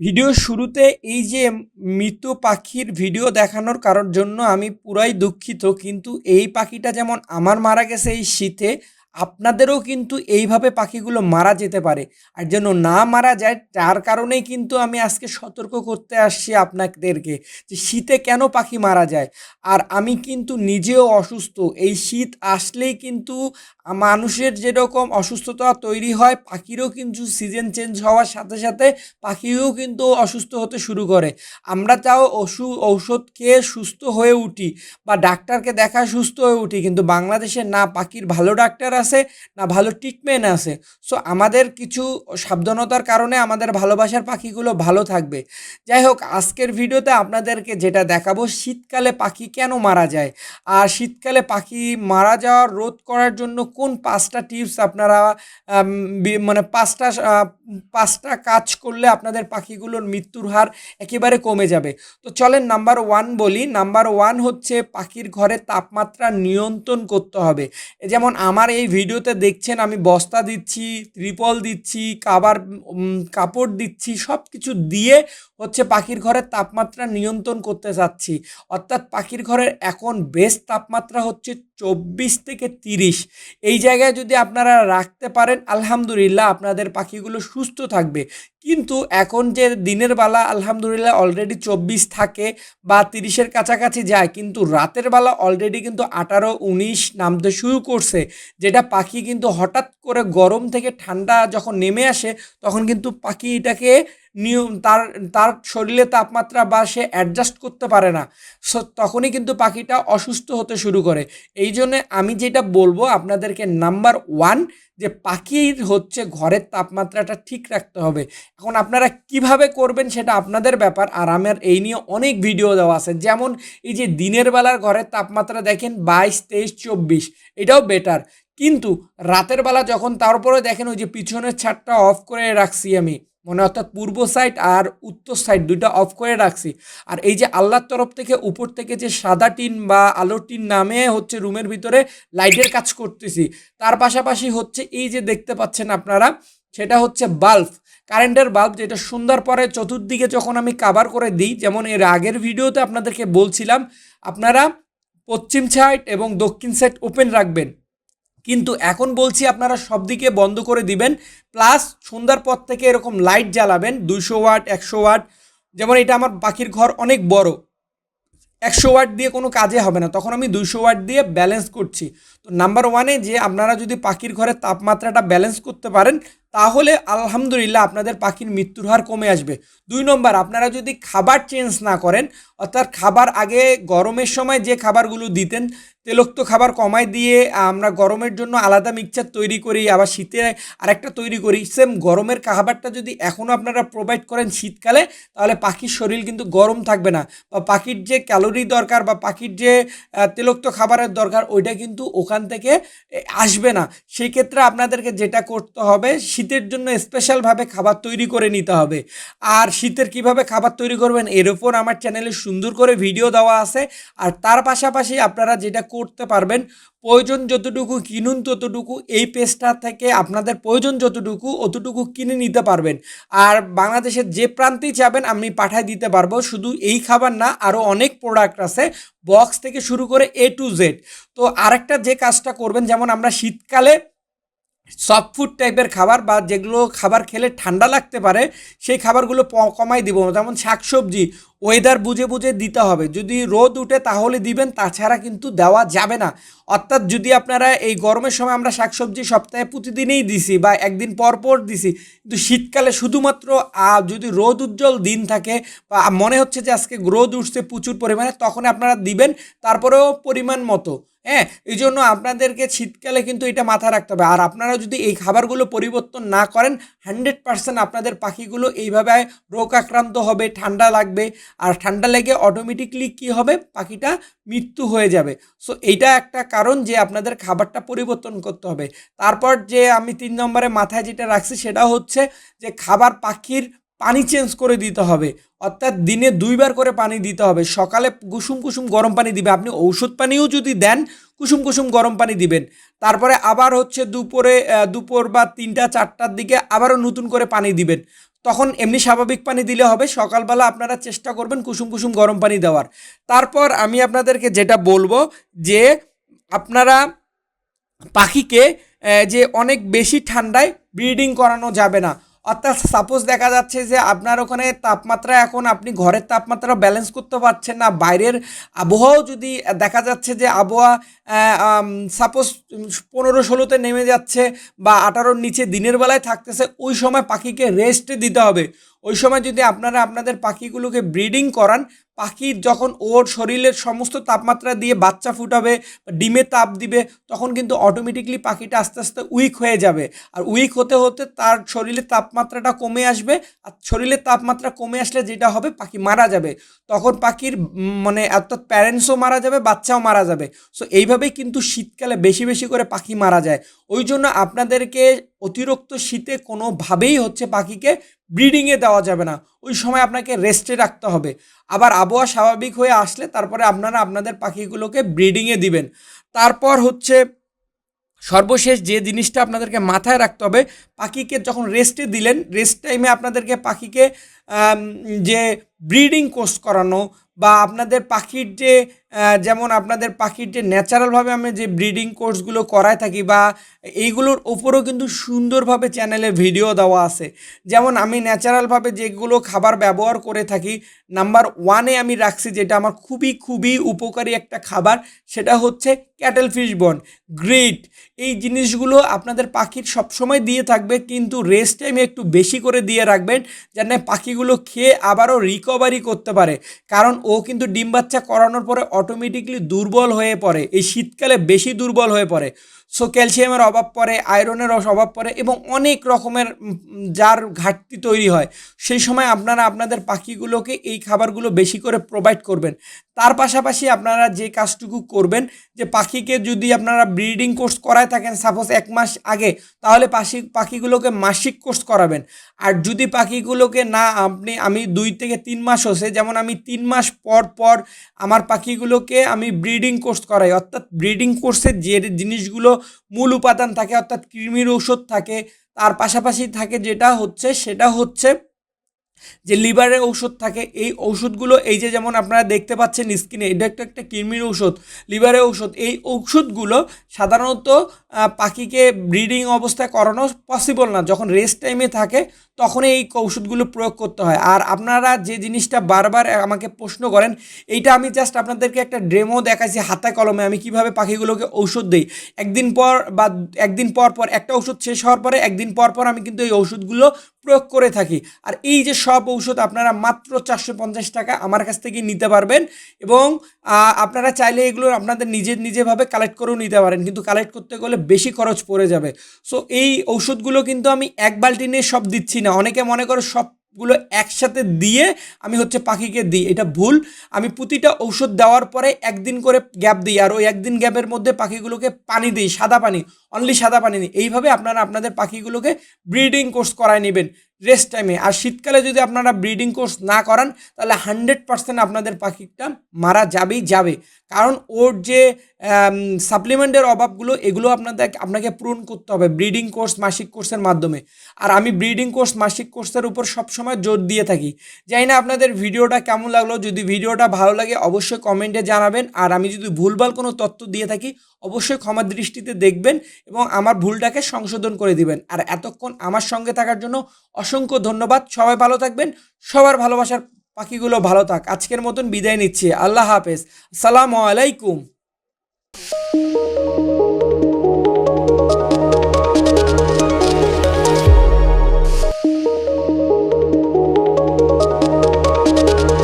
Video শুরুতে এই যে মৃত পাখির ভিডিও দেখানোর কারোর জন্য আমি পুরাই দুঃখিত, কিন্তু এই পাখিটা যেমন আমার মারা গেছে এই শীতে আপনাদেরও কিন্তু এইভাবে পাখিগুলো মারা যেতে পারে। আর যেন না মারা যায়, তার কারণেই কিন্তু আমি আজকে সতর্ক করতে আসছি আপনাদেরকে যে শীতে কেন পাখি মারা যায়। আর আমি কিন্তু নিজেও অসুস্থ। এই শীত আসলেই কিন্তু মানুষের যেরকম অসুস্থতা তৈরি হয়, পাখিরও কিন্তু সিজন চেঞ্জ হওয়ার সাথে সাথে পাখিও কিন্তু অসুস্থ হতে শুরু করে। আমরা তাও ওষু ঔষধ খেয়ে সুস্থ হয়ে উঠি বা ডাক্তারকে দেখা সুস্থ হয়ে উঠি, কিন্তু বাংলাদেশে না, পাখির ভালো ডাক্তার আছে, না ভালো ট্রিটমেন্ট আছে। সো আমাদের কিছু সাবধানতার কারণে আমাদের ভালোবাসার পাখিগুলো ভালো থাকবে। যাই হোক, আজকের ভিডিওতে আপনাদেরকে যেটা দেখাবো, শীতকালে পাখি কেন মারা যায়? আর শীতকালে পাখি মারা যাওয়ার রোধ করার জন্য কোন পাঁচটা টিপস আপনারা মানে পাঁচটা পাঁচটা কাজ করলে আপনাদের পাখিগুলোর মৃত্যুর হার একেবারে কমে যাবে? তো চলেন নাম্বার ওয়ান বলি। নাম্বার ওয়ান হচ্ছে পাখির ঘরে তাপমাত্রা নিয়ন্ত্রণ করতে হবে। যেমন আমার এই ভিডিওতে দেখছেন, আমি বস্তা দিচ্ছি, ত্রিপল দিচ্ছি, কাবার কাপড় দিচ্ছি সব কিছু দিয়ে হচ্ছে পাখির ঘরের তাপমাত্রা নিয়ন্ত্রণ করতে চাচ্ছি অর্থাৎ পাখির ঘরের এখন বেস্ট তাপমাত্রা হচ্ছে চব্বিশ থেকে তিরিশ। এই জায়গায় যদি আপনারা রাখতে পারেন, আলহামদুলিল্লাহ আপনাদের পাখিগুলো সুস্থ থাকবে। কিন্তু এখন যে দিনের বেলা আলহামদুলিল্লাহ অলরেডি চব্বিশ থাকে বা তিরিশের কাছাকাছি যায়, কিন্তু রাতের বেলা অলরেডি কিন্তু আঠারো, উনিশ নামতে শুরু করছে, যেটা পাখি কিন্তু হঠাৎ করে গরম থেকে ঠান্ডা যখন নেমে আসে, তখন কিন্তু পাখি এটাকে নিয়ম, তার তার শরীরে তাপমাত্রা বা সে অ্যাডজাস্ট করতে পারে না। সো তখনই কিন্তু পাখিটা অসুস্থ হতে শুরু করে। এই জন্যে আমি যেটা বলব, আপনাদেরকে নাম্বার ওয়ান যে পাখির হচ্ছে ঘরের তাপমাত্রাটা ঠিক রাখতে হবে। এখন আপনারা কীভাবে করবেন সেটা আপনাদের ব্যাপার, আর আমার এই নিয়ে অনেক ভিডিও দেওয়া আছে। যেমন এই যে দিনের বেলার ঘরের তাপমাত্রা দেখেন বাইশ, তেইশ, চব্বিশ, এটাও বেটার কিন্তু রাতের বেলা যখন তারপরে দেখেন ওই যে পিছনের ছাদটা অফ করে রাখছি আমি মানে অর্থাৎ পূর্ব সাইড আর উত্তর সাইড দুইটা অফ করে রাখছি। আর এই যে আল্লাহর তরফ থেকে উপর থেকে যে সাদা টিন বা আলোর টিন নামে হচ্ছে রুমের ভিতরে লাইটের কাজ করতেছি, তার পাশাপাশি হচ্ছে এই যে দেখতে পাচ্ছেন আপনারা, সেটা হচ্ছে বাল্ব কারেন্টের বাল্ব যেটা সুন্দর পরে চতুর্দিকে যখন আমি কাভার করে দিই, যেমন এর আগের ভিডিওতে আপনাদেরকে বলছিলাম, আপনারা পশ্চিম সাইড এবং দক্ষিণ সাইড ওপেন রাখবেন। কিন্তু এখন বলছি আপনারা সব দিকে বন্ধ করে দিবেন প্লাস সন্ধ্যার পর থেকে এরকম লাইট জ্বালাবেন, দুইশো ওয়াট একশো ওয়াট যেমন এটা আমার পাখির ঘর অনেক বড়। একশো ওয়াট দিয়ে কোনো কাজে হবে না, তখন আমি দুইশো ওয়াট দিয়ে ব্যালেন্স করছি। তো নাম্বার ওয়ানে যে আপনারা যদি পাখির ঘরের তাপমাত্রাটা ব্যালেন্স করতে পারেন তাহলে আলহামদুলিল্লাহ আপনাদের পাখির মৃত্যুর হার কমে আসবে। দুই নম্বর, আপনারা যদি খাবার চেঞ্জ না করেন, অর্থাৎ খাবার আগে গরমের সময় যে খাবারগুলো দিতেন, তেলক্ত খাবার কমায় দিয়ে আমরা গরমের জন্য আলাদা মিক্সচার তৈরি করি, আবার শীতে আরেকটা তৈরি করি সেম গরমের খাবারটা যদি এখনও আপনারা প্রোভাইড করেন শীতকালে, তাহলে পাখির শরীর কিন্তু গরম থাকবে না। বা পাখির যে ক্যালোরি দরকার বা পাখির যে তেলক্ত খাবারের দরকার, ওইটা কিন্তু ওখান থেকে আসবে না। সেই ক্ষেত্রে আপনাদেরকে যেটা করতে হবে শীতের জন্য স্পেশালভাবে খাবার তৈরি করে নিতে হবে। আর শীতের কীভাবে খাবার তৈরি করবেন, এর ওপর আমার চ্যানেলে সুন্দর করে ভিডিও দেওয়া আছে। আর তার পাশাপাশি আপনারা যেটা করতে পারবেন, প্রয়োজন যতটুকু কিনুন ততটুকু এই পেজটা থেকে আপনাদের প্রয়োজন যতটুকু অতটুকু কিনে নিতে পারবেন। আর বাংলাদেশের যে প্রান্তেই যাবেন, আমি পাঠায় দিতে পারব। শুধু এই খাবার না আরও অনেক প্রোডাক্ট আছে। বক্স থেকে শুরু করে এ টু জেড তো আরেকটা যে কাজটা করবেন, যেমন আমরা শীতকালে সফট ফুড টাইপের খাবার বা যেগুলো খাবার খেলে ঠান্ডা লাগতে পারে, সেই খাবারগুলো কমাই দিব। যেমন শাকসবজি ওয়েদার বুঝে বুঝে দিতে হবে। যদি রোদ উঠে তাহলে দিবেন, তাছাড়া কিন্তু দেওয়া যাবে না। অর্থাৎ যদি আপনারা এই গরমের সময় আমরা শাকসবজি সপ্তাহে প্রতিদিনই দিছি বা একদিন পর পর দিছি, কিন্তু শীতকালে শুধুমাত্র যদি রোদ উজ্জ্বল দিন থাকে বা মনে হচ্ছে যে আজকে রোদ উঠছে প্রচুর পরিমাণে, তখন আপনারা দিবেন, তারপরেও পরিমাণ মতো। হ্যাঁ এই জন্য আপনাদেরকে শীতকালে কিন্তু এটা মাথায় রাখতে হবে। আর আপনারা যদি এই খাবারগুলো পরিবর্তন না করেন হান্ড্রেড পার্সেন্ট আপনাদের পাখিগুলো এইভাবে রোগ আক্রান্ত হবে, ঠান্ডা লাগবে আর ঠান্ডা লেগে অটোমেটিকলি কি হবে? পাখিটা মৃত্যু হয়ে যাবে। সো এইটা একটা কারণ যে আপনাদের খাবারটা পরিবর্তন করতে হবে। তারপর যে আমি তিন নম্বরে মাথায় যেটা রাখছি সেটা হচ্ছে যে খাবার পাখির পানি চেঞ্জ করে দিতে হবে। অর্থাৎ দিনে দুইবার করে পানি দিতে হবে। সকালে কুসুম কুসুম গরম পানি দিবে। আপনি ঔষধ পানিও যদি দেন, কুসুম কুসুম গরম পানি দিবেন। তারপরে আবার হচ্ছে দুপুরে দুপুর বা তিনটা, চারটার দিকে আবারও নতুন করে পানি দিবেন। তখন এমনি স্বাভাবিক পানি দিলে হবে। সকালবেলা আপনারা চেষ্টা করবেন কুসুম কুসুম গরম পানি দেওয়ার। তারপর আমি আপনাদেরকে যেটা বলব যে, আপনারা পাখিকে যে অনেক বেশি ঠান্ডায় ব্রিডিং করানো যাবে না। অর্থাৎ সাপোজ দেখা যাচ্ছে যে আপনার ওখানে তাপমাত্রা এখন আপনি ঘরের তাপমাত্রা ব্যালেন্স করতে পারছেন না, বাইরের আবহাওয়াও যদি দেখা যাচ্ছে যে আবহাওয়া সাপোজ পনেরো ষোলোতে নেমে যাচ্ছে বা আঠারোর নিচে দিনের বেলায় থাকতেছে, ওই সময় পাখিকে রেস্ট দিতে হবে। ওই সময় যদি আপনারা আপনাদের পাখিগুলোকে ব্রিডিং করান পাখি যখন ওর শরীরের সমস্ত তাপমাত্রা দিয়ে বাচ্চা ফুটাবে, ডিমে তাপ দিবে, তখন কিন্তু অটোমেটিকলি পাখিটা আস্তে আস্তে উইক হয়ে যাবে। আর উইক হতে হতে তার শরীরের তাপমাত্রাটা কমে আসবে, আর শরীরের তাপমাত্রা কমে আসলে যেটা হবে, পাখি মারা যাবে। তখন পাখির মানে অর্থাৎ প্যারেন্টসও মারা যাবে, বাচ্চাও মারা যাবে। সো এইভাবেই কিন্তু শীতকালে বেশি বেশি করে পাখি মারা যায়। ওই জন্য আপনাদেরকে অতিরিক্ত শীতে কোনোভাবেই হচ্ছে পাখিকে ব্রিডিংয়ে দেওয়া যাবে না। ওই সময় আপনাকে রেস্টে রাখতে হবে। আবার আবহাওয়া স্বাভাবিক হয়ে আসলে তারপরে আপনারা আপনাদের পাখিগুলোকে ব্রিডিংয়ে দিবেন। তারপর হচ্ছে সর্বশেষ যে জিনিসটা আপনাদেরকে মাথায় রাখতে হবে, পাখিকে যখন রেস্টে দিলেন রেস্ট টাইমে আপনাদেরকে পাখিকে যে ব্রিডিং কোর্স করানো বা আপনাদের পাখির যে যেমন আপনাদের পাখির যে ন্যাচারালভাবে আমি যে ব্রিডিং কোর্সগুলো করায় থাকি বা এইগুলোর ওপরেও কিন্তু সুন্দরভাবে চ্যানেলে ভিডিও দেওয়া আছে। যেমন আমি ন্যাচারালভাবে যেগুলো খাবার ব্যবহার করে থাকি, নাম্বার ওয়ানে আমি রাখছি যেটা আমার খুবই খুবই উপকারী একটা খাবার, সেটা হচ্ছে ক্যাটেল ফিশ বন, গ্রেট। এই জিনিসগুলো আপনাদের পাখির সবসময় দিয়ে থাকবে, কিন্তু রেস্ট টাইমে একটু বেশি করে দিয়ে রাখবেন, যেন পাখিগুলো খেয়ে আবারও রিকভারি করতে পারে। কারণ ও কিন্তু ডিম বাচ্চা করানোর পরে অটোমেটিকলি দুর্বল হয়ে পড়ে। এই শীতকালে বেশি দুর্বল হয়ে পড়ে। সো ক্যালসিয়ামের অভাব পড়ে আয়রনের অভাব পড়ে এবং অনেক রকমের যার ঘাটতি তৈরি হয়, সেই সময় আপনারা আপনাদের পাখিগুলোকে এই খাবারগুলো বেশি করে প্রোভাইড করবেন। তার পাশাপাশি আপনারা যে কাজটুকু করবেন, যে পাখিকে যদি আপনারা ব্রিডিং কোর্স করায় থাকেন সাপোজ এক মাস আগে, তাহলে পাখি পাখিগুলোকে মাসিক কোর্স করাবেন। আর যদি পাখিগুলোকে না, আপনি, আমি দুই থেকে তিন মাস হচ্ছে, যেমন আমি তিন মাস পর পর আমার পাখিগুলোকে আমি ব্রিডিং কোর্স করাই, অর্থাৎ ব্রিডিং কোর্সের যে জিনিসগুলো মূল উপাদান থাকে অর্থাৎ কৃমির ঔষধ থাকে। তার পাশাপাশি থাকে যেটা হচ্ছে সেটা হচ্ছে যে লিভারের ঔষধ থাকে, এই ঔষধগুলো এই যে যেমন আপনারা দেখতে পাচ্ছেন স্কিনে, এটা একটা একটা কৃমির ঔষধ, লিভারের ঔষধ, এই ঔষধগুলো সাধারণত পাখিকে ব্রিডিং অবস্থায় করানো পসিবল না। যখন রেস্ট টাইমে থাকে তখন এই ঔষধগুলো প্রয়োগ করতে হয়। আর আপনারা যে জিনিসটা বারবার আমাকে প্রশ্ন করেন, এইটা আমি জাস্ট আপনাদেরকে একটা ডেমো দেখাচ্ছি হাতে কলমে, আমি কীভাবে পাখিগুলোকে ঔষধ দিই। একদিন পর বা, একদিন পর পর একটা ঔষধ শেষ হওয়ার পরে, একদিন পর পর আমি কিন্তু এই ওষুধগুলো প্রয়োগ করে থাকি। আর এই যে সব ঔষধ আপনারা মাত্র চারশো পঞ্চাশ টাকা আমার কাছ থেকে নিতে পারবেন এবং আপনারা চাইলে এগুলো আপনাদের নিজের নিজেভাবে কালেক্ট করেও নিতে পারেন। কিন্তু কালেক্ট করতে গেলে বেশি খরচ পড়ে যাবে। সো এই ঔষধগুলো কিন্তু আমি এক বালতি নিয়ে সব দিচ্ছি না। অনেকে মনে করে সবগুলো একসাথে দিয়ে আমি হচ্ছে পাখিকে দিই। এটা ভুল। আমি প্রতিটা ঔষধ দেওয়ার পরে একদিন করে গ্যাপ দিই আর ওই একদিন গ্যাপের মধ্যে পাখিগুলোকে পানি দিই, সাদা পানি অনলি সাদা পানি দিই এইভাবে আপনারা আপনাদের পাখিগুলোকে ব্রিডিং কোর্স করায় নেবেন। রেস্ট টাইমে আর শীতকালে যদি আপনারা ব্রিডিং কোর্স না করান, তাহলে হান্ড্রেড পার্সেন্ট আপনাদের পাখিটা মারা যাবেই যাবে। কারণ ওর যে সাপ্লিমেন্টের অভাবগুলো, এগুলো আপনাদের, আপনাকে পূরণ করতে হবে ব্রিডিং কোর্স মাসিক কোর্সের মাধ্যমে। আর আমি ব্রিডিং কোর্স মাসিক কোর্সের উপর সবসময় জোর দিয়ে থাকি। জানি না আপনাদের ভিডিওটা কেমন লাগল। যদি ভিডিওটা ভালো লাগে, অবশ্যই কমেন্টে জানাবেন। আর আমি যদি ভুলভাল কোনো তথ্য দিয়ে থাকি অবশ্যই ক্ষমা দৃষ্টিতে দেখবেন এবং আমার ভুলটাকে সংশোধন করে দিবেন। আর এতক্ষণ আমার সঙ্গে থাকার জন্য অসংখ্য ধন্যবাদ। সবাই ভালো থাকবেন। সবার ভালোবাসার পাখিগুলো ভালো থাক। আজকের মতন বিদায় নিচ্ছি। আল্লাহ হাফেজ। সালামু আলাইকুম।